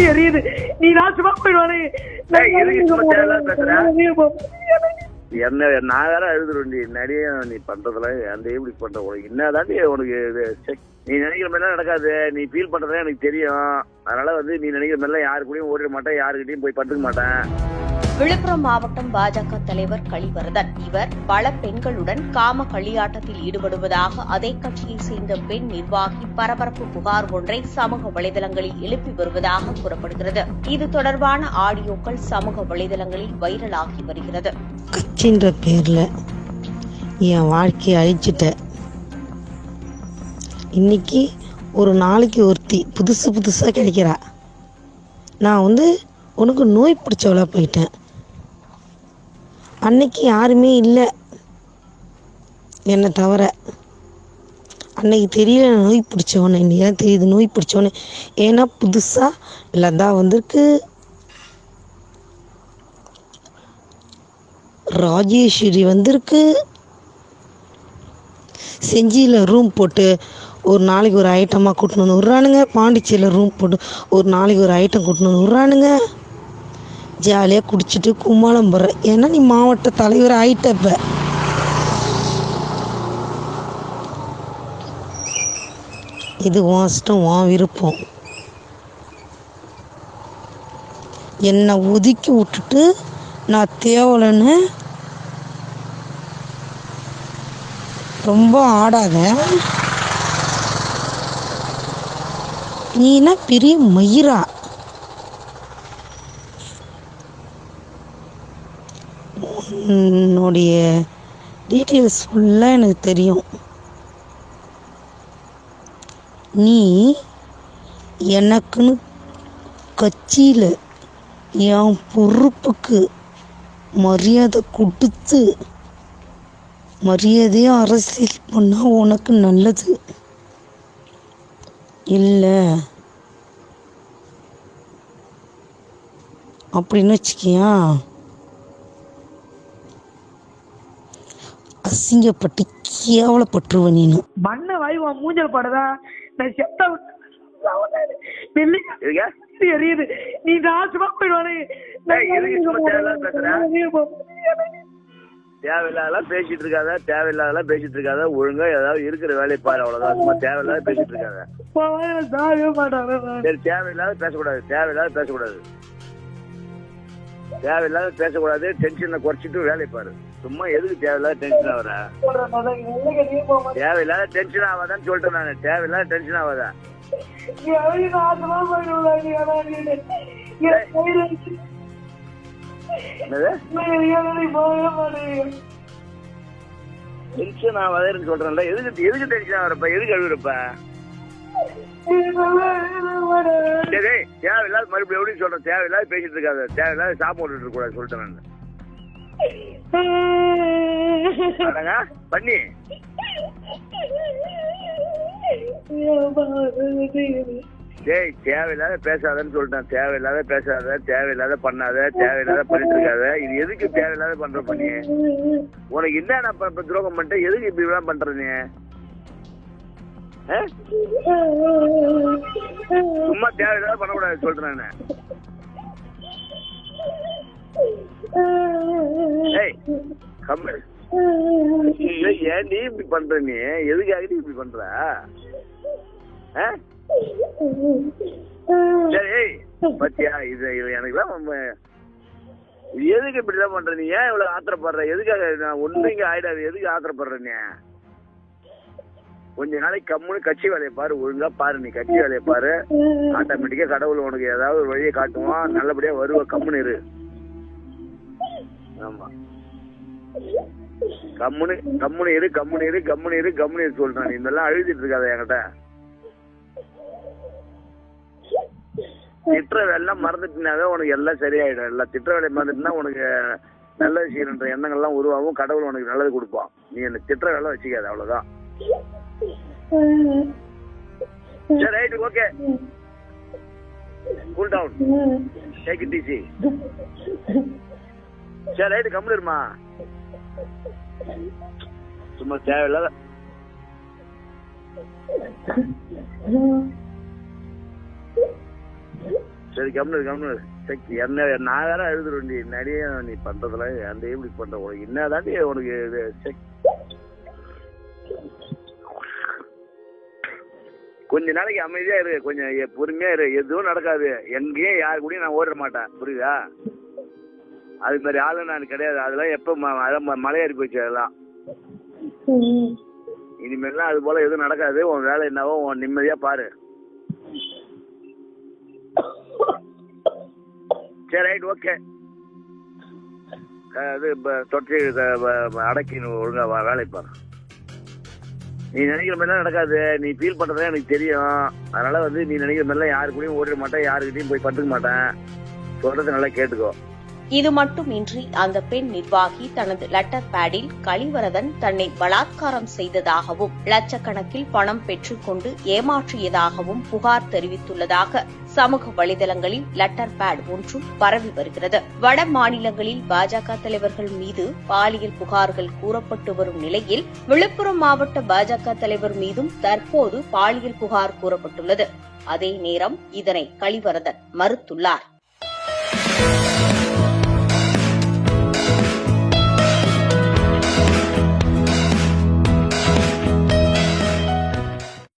எரியுது. நீ நாசமா போயிடுவானே? என்ன நான் வேற அழுதுருண்டி நிறைய நீ பண்றதுல அந்த இப்படி பண்ற உனக்கு. என்னதாண்டி உனக்கு. நீ நினைக்கிற மாதிரிலாம் நடக்காது. நீ ஃபீல் பண்றதா எனக்கு தெரியும். அதனால வந்து நீ நினைக்கிற மாதிரிலாம் யாரு கூடயும் ஓடிட மாட்டேன். யாருக்கிட்டையும் போய் பட்டுக்க மாட்டேன். விழுப்புரம் மாவட்டம் பாஜக தலைவர் கலிவரதன் இவர் பல பெண்களுடன் காம களியாட்டத்தில் ஈடுபடுவதாக அதே கட்சியைச் சேர்ந்த பெண் நிர்வாகி பரபரப்பு புகார் ஒன்றை சமூக வலைதளங்களில் எழுப்பி வருவதாக கூறப்படுகிறது. இது தொடர்பான ஆடியோக்கள் சமூக வலைதளங்களில் வைரலாகி வருகிறது. கட்சின்ற பேரில் என் வாழ்க்கையை அழிச்சிட்ட. இன்னைக்கு ஒரு நாளைக்கு ஒருத்தி புதுசு புதுசாக கிடைக்கிறா. நான் வந்து உனக்கு நோய் பிடிச்சவளா போயிட்டேன். அன்னைக்கு யாருமே இல்லை. என்னை தவிர. அன்னைக்கு தெரியல நோய் பிடிச்சவனே. இன்னைக்கு தான் தெரியுது நோய் பிடிச்சவனே. ஏன்னா புதுசாக லதா வந்திருக்கு. ராஜேஸ்வரி வந்திருக்கு. செஞ்சியில் ரூம் போட்டு ஒரு நாளைக்கு ஒரு ஐட்டமாக கூட்டின்னு விட்றானுங்க. பாண்டிச்சேரியில் ரூம் போட்டு ஒரு நாளைக்கு ஒரு ஐட்டம் கூட்டின்னு விட்றானுங்க. ஜாலியாக குடிச்சிட்டு கும்மாளம் போடுற ஏன்னா நீ மாவட்ட தலைவர் ஆயிட்ட இப்போ. இது உன் இஷ்டம் உன் விருப்பம். என்னை ஒதுக்கி விட்டுட்டு நான் தேவலைன்னு ரொம்ப ஆடாத. நீனா பெரிய மயிரா. உன்னுடைய டீட்டெயில்ஸ் ஃபுல்லாக எனக்கு தெரியும். நீ எனக்குன்னு கட்சியில் என் பொறுப்புக்கு மரியாதை கொடுத்து மரியாதையாக அரசியல் பண்ணால் உனக்கு நல்லது. இல்லை. அப்படின்னு வச்சுக்கியா? அசிங்கப்பட்டு கேவலப்பட்டுருவ நீனு. மண்ண வாய் உன் மூஞ்சல் படுதா நான் செத்த எரியுது. நீ நாசமா போயிடுவானே? தேவையில்லாதெல்லாம் பேசிட்டு இருக்காத. தேவையில்லாதெல்லாம் பேசிட்டு இருக்காத. ஒழுங்கா ஏதாவது இருக்கிற வேலையை பாரு அவ்வளவுதான். சும்மா தேவையில்லாத பேசிட்டு இருக்காத. சரி தேவையில்லாத பேசக்கூடாது. தேவையில்லாத பேசக்கூடாது. தேவையில்லாத பேசக்கூடாது. டென்ஷனை குறைச்சிட்டு வேலையை பாரு. சும்மா எதுக்கு தேவையில்லாத டென்ஷன் ஆகுற தேவையில்லாத டென்ஷன் ஆகாதான்னு சொல்லிட்டேன் நான். தேவையில்லாத டென்ஷன் ஆகாதா? நாசமா டென்ஷன் ஆகாதேன்னு சொல்றேன்ல. எதுக்கு எதுக்கு டென்ஷன் ஆகுறப்ப எதுக்கு அழுகுறப்ப சரி தேவையில்லாத மறுபடியும் எப்படி சொல்றேன். தேவையில்லாத பேசிட்டு இருக்காத. தேவையில்லாத சாப்பிட்டு இருக்க கூடாது சொல்லிட்டேன் நான். பண்ணி. டேய் தேவையில்லாத பேசாதன்னு சொல்லிட்டேன். தேவையில்லாத பேசாத தேவையில்லாத பண்ணாத தேவையில்லாத பண்ணிட்டு இருக்காத. இது எதுக்கு தேவையில்லாத பண்ற பண்ணி? உனக்கு என்ன நான் இப்ப- துரோகம் பண்ணிட்டேன் எதுக்கு இப்படி எல்லாம் பண்ற நீ? ஆ? சும்மா தேவையில்லாத பண்ணக்கூடாது சொல்றேன் நான். ஏன் நீ இப்படி பண்ற நீ? எதுக்காக நீ இப்படி பண்ற? சரி பத்தியா? இது எனக்குலாம் எதுக்கு இப்படிலாம் பண்ற நீ? ஏன் இவ்வளவு ஆத்திரப்படுற? எதுக்காக நான் ஒண்ணும் இங்க ஆயிடாது. எதுக்கு ஆத்திரப்படுற நீ? கொஞ்ச நாளைக்கு கம்முன்னு கட்சி வேலையை பாரு. ஒழுங்கா பாரு. நீ கட்சி வேலையை பாரு. ஆட்டோமேட்டிக்கா கடவுள் உனக்கு ஏதாவது ஒரு வழியை காட்டுவான். நல்லபடியா வருவ. கம்முன்னு இரு. ஆமா. கம்முனு கம்முனு இரு கம்முனு இரு கம்முனு இரு கம்முனு இரு சொல்றான் நீ. இதெல்லாம் அழுதிட்டு இருக்காத என்கிட்ட. திட்டுற வேலைலாம் மறந்துட்டினாவே உனக்கு எல்லாம் சரியாயிடும். எல்லாம் திட்டுற வேலையை மறந்துட்டுனா உனக்கு நல்ல விஷயம்ன்ற எண்ணங்கள்லாம் உருவாகும். கடவுள் உனக்கு நல்லது கொடுப்பான். நீ என்ன திட்டுற வேலை வச்சுக்காத அவ்வளவுதான். சரி right okay. Cool down take it easy சரி ரைட் கம்முனு இருமா. சும்மா தேவையில்லாத சரி கம்னு கம்னு சக்தி என்ன நான் வேற எழுதுறேன்டி நிறைய நீ பண்றதுல அந்த எப்படி பண்ற? உனக்கு என்னதாண்டி உனக்கு இது? கொஞ்ச நாளைக்கு அமைதியா இரு கொஞ்சம் பொறுமையா இரு. எதுவும் நடக்காது. எங்கேயும் யாரு கூடயும் நான் ஓட மாட்டேன். புரியுதா? அது மாதிரி ஆளு நான் கிடையாது. அதெல்லாம் எப்ப ம- அதான் ம- மலையேறி போச்சு அதெல்லாம். இனிமேல்லாம் அது போல எதுவும் நடக்காது. உன் வேலை என்னவோ உன் நிம்மதியா பாரு. சரி ரைட் ஓகே அது தொட்டி அடக்கி ஒழுங்கா வேலை பாரு. நீ நினைக்கிற மாதிரிலாம் நடக்காது. நீ ஃபீல் பண்றதே எனக்கு தெரியும். அதனால வந்து நீ நினைக்கிற மாதிரிலாம் யாரு கூடயும் ஓடிட மாட்டேன். யாருக்கிட்டையும் போய் பட்டுக்க மாட்டேன். சொல்றது நல்லா கேட்டுக்கோ. இது மட்டுமின்றி அந்த பெண் நிர்வாகி தனது லெட்டர் பேடில் கலிவரதன் தன்னை பலாத்காரம் செய்ததாகவும் லட்சக்கணக்கில் பணம் பெற்றுக்கொண்டு ஏமாற்றியதாகவும் புகார் தெரிவித்துள்ளதாக சமூக வலைதளங்களில் லெட்டர் பேட் ஒன்றும் பரவி வருகிறது. வட மாநிலங்களில் பாஜக தலைவர்கள் மீது பாலியல் புகார்கள் கூறப்பட்டு வரும் நிலையில் விழுப்புரம் மாவட்ட பாஜக தலைவர் மீதும் தற்போது பாலியல் புகார் கூறப்பட்டுள்ளது. அதே நேரம் இதனை கலிவரதன் மறுத்துள்ளார்.